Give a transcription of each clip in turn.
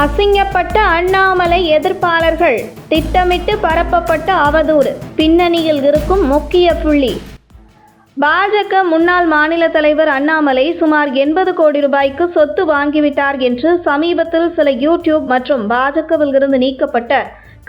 அசிங்கப்பட்ட அண்ணாமலை எதிர்ப்பாளர்கள் திட்டமிட்டு பரப்பப்பட்ட அவதூறு. பின்னணியில் இருக்கும் முக்கிய புள்ளி. பாஜக முன்னாள் மாநில தலைவர் அண்ணாமலை சுமார் எண்பது கோடி ரூபாய்க்கு சொத்து வாங்கிவிட்டார் என்று சமீபத்தில் சில யூடியூப் மற்றும் பாஜகவில் இருந்து நீக்கப்பட்ட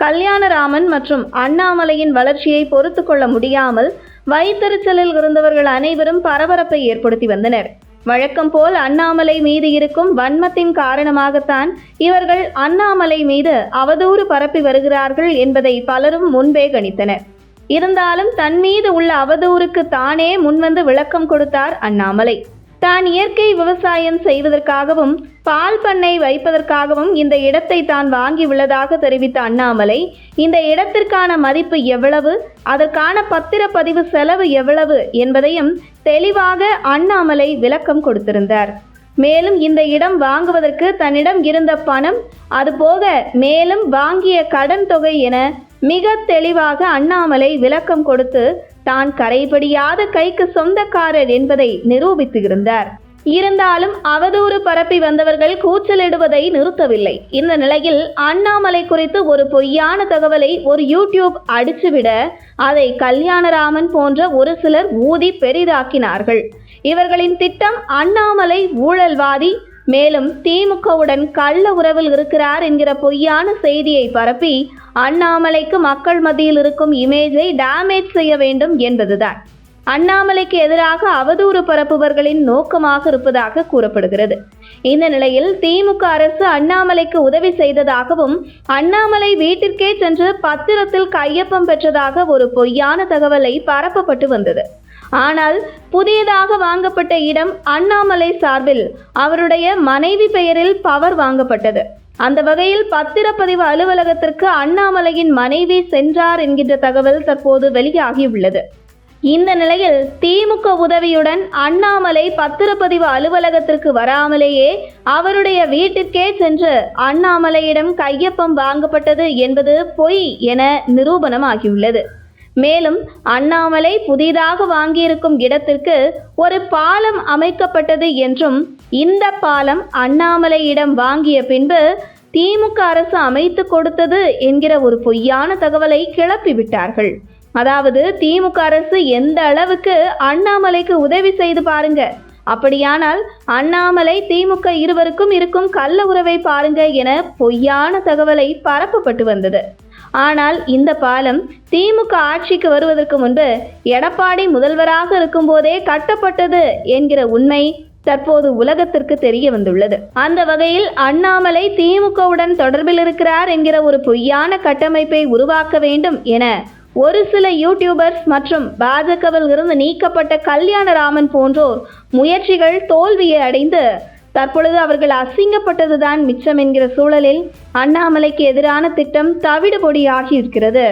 கல்யாணராமன் மற்றும் அண்ணாமலையின் வளர்ச்சியை பொறுத்து கொள்ள முடியாமல் வைத்தறிச்சலில் இருந்தவர்கள் அனைவரும் பரபரப்பை ஏற்படுத்தி வந்தனர். வழக்கம் போல் அண்ணாமலை மீது இருக்கும் வன்மத்தின் காரணமாகத்தான் இவர்கள் அண்ணாமலை மீது அவதூறு பரப்பி வருகிறார்கள் என்பதை பலரும் முன்பே கணித்தனர். இருந்தாலும் தன் மீது உள்ள அவதூறுக்கு தானே முன்வந்து விளக்கம் கொடுத்தார் அண்ணாமலை. தான் இயற்கை விவசாயம் செய்வதற்காகவும் பால் பண்ணை வைப்பதற்காகவும் இந்த இடத்தை தான் வாங்கியுள்ளதாக தெரிவித்த அண்ணாமலை இந்த இடத்திற்கான மதிப்பு எவ்வளவு அதற்கான பத்திரப்பதிவு செலவு எவ்வளவு என்பதையும் தெளிவாக அண்ணாமலை விளக்கம் கொடுத்திருந்தார். மேலும் இந்த இடம் வாங்குவதற்கு தன்னிடம் இருந்த பணம் அதுபோக மேலும் வாங்கிய கடன் தொகை என மிக தெளிவாக அண்ணாமலை விளக்கம் கொடுத்து தான் கரைபடியாத கைக்கு சொந்தக்காரர் என்பதை நிரூபித்திருந்தார். இருந்தாலும் அவதூறு பரப்பி வந்தவர்கள் கூச்சலிடுவதை நிறுத்தவில்லை. இந்த நிலையில் அண்ணாமலை குறித்து ஒரு பொய்யான தகவலை ஒரு யூடியூப் அடிச்சுவிட அதை கல்யாணராமன் போன்ற ஒரு சிலர் ஊதி பெரிதாக்கினார்கள். இவர்களின் திட்டம் அண்ணாமலை ஊழல்வாதி மேலும் திமுகவுடன் கள்ள உறவில் இருக்கிறார் என்கிற பொய்யான செய்தியை பரப்பி அண்ணாமலைக்கு மக்கள் மத்தியில் இருக்கும் இமேஜை டேமேஜ் செய்ய வேண்டும் என்பதுதான். அண்ணாமலைக்கு எதிராக அவதூறு பரப்புபவர்களின் நோக்கமாக இருப்பதாக கூறப்படுகிறது. இந்த நிலையில் திமுக அரசு அண்ணாமலைக்கு உதவி செய்ததாகவும் அண்ணாமலை வீட்டிற்கே சென்று பத்திரத்தில் கையொப்பம் பெற்றதாக ஒரு பொய்யான தகவலை பரப்பப்பட்டு வந்தது. ஆனால் புதியதாக வாங்கப்பட்ட இடம் அண்ணாமலை சார்பில் அவருடைய மனைவி பெயரில் பவர் வாங்கப்பட்டது. அந்த வகையில் பத்திரப்பதிவு அலுவலகத்திற்கு அண்ணாமலையின் மனைவி சென்றார் என்கின்ற தகவல் தற்போது வெளியாகியுள்ளது. இந்த நிலையில் திமுக உதவியுடன் அண்ணாமலை பத்திரப்பதிவு அலுவலகத்திற்கு வராமலேயே அவருடைய வீட்டிற்கே சென்று அண்ணாமலையிடம் கையொப்பம் வாங்கப்பட்டது என்பது பொய் என நிரூபணமாகியுள்ளது. மேலும் அண்ணாமலை புதிதாக வாங்கியிருக்கும் இடத்திற்கு ஒரு பாலம் அமைக்கப்பட்டது என்றும் இந்த பாலம் அண்ணாமலையிடம் வாங்கிய பின்பு திமுக அரசு அமைத்து கொடுத்தது என்கிற ஒரு பொய்யான தகவலை கிளப்பிவிட்டார்கள் அதாவது திமுக அரசு எந்த அளவுக்கு அண்ணாமலைக்கு உதவி செய்து பாருங்க அப்படியானால் அண்ணாமலை திமுக இருவருக்கும் இருக்கும் கள்ள உறவை பாருங்க என பொய்யான தகவலை பரப்பப்பட்டு வந்தது. ஆனால் இந்த பாலம் திமுக ஆட்சிக்கு வருவதற்கு முன்பு எடப்பாடி முதல்வராக இருக்கும்போதே கட்டப்பட்டது என்கிற உண்மை தற்போது உலகத்திற்கு தெரிய வந்துள்ளது. அந்த வகையில் அண்ணாமலை திமுகவுடன் தொடர்பில் இருக்கிறார் என்கிற ஒரு பொய்யான கட்டமைப்பை உருவாக்க வேண்டும் என ஒரு சில யூடியூபர்ஸ் மற்றும் பாஜகவில் இருந்து நீக்கப்பட்ட கல்யாணராமன் போன்றோர் முயற்சிகள் தோல்வியை அடைந்து தற்பொழுது அவர்கள் அசிங்கப்பட்டதுதான் மிச்சம் என்கிற சூழலில் அண்ணாமலைக்கு எதிரான திட்டம் தவிடுபொடியாகி இருக்கிறது.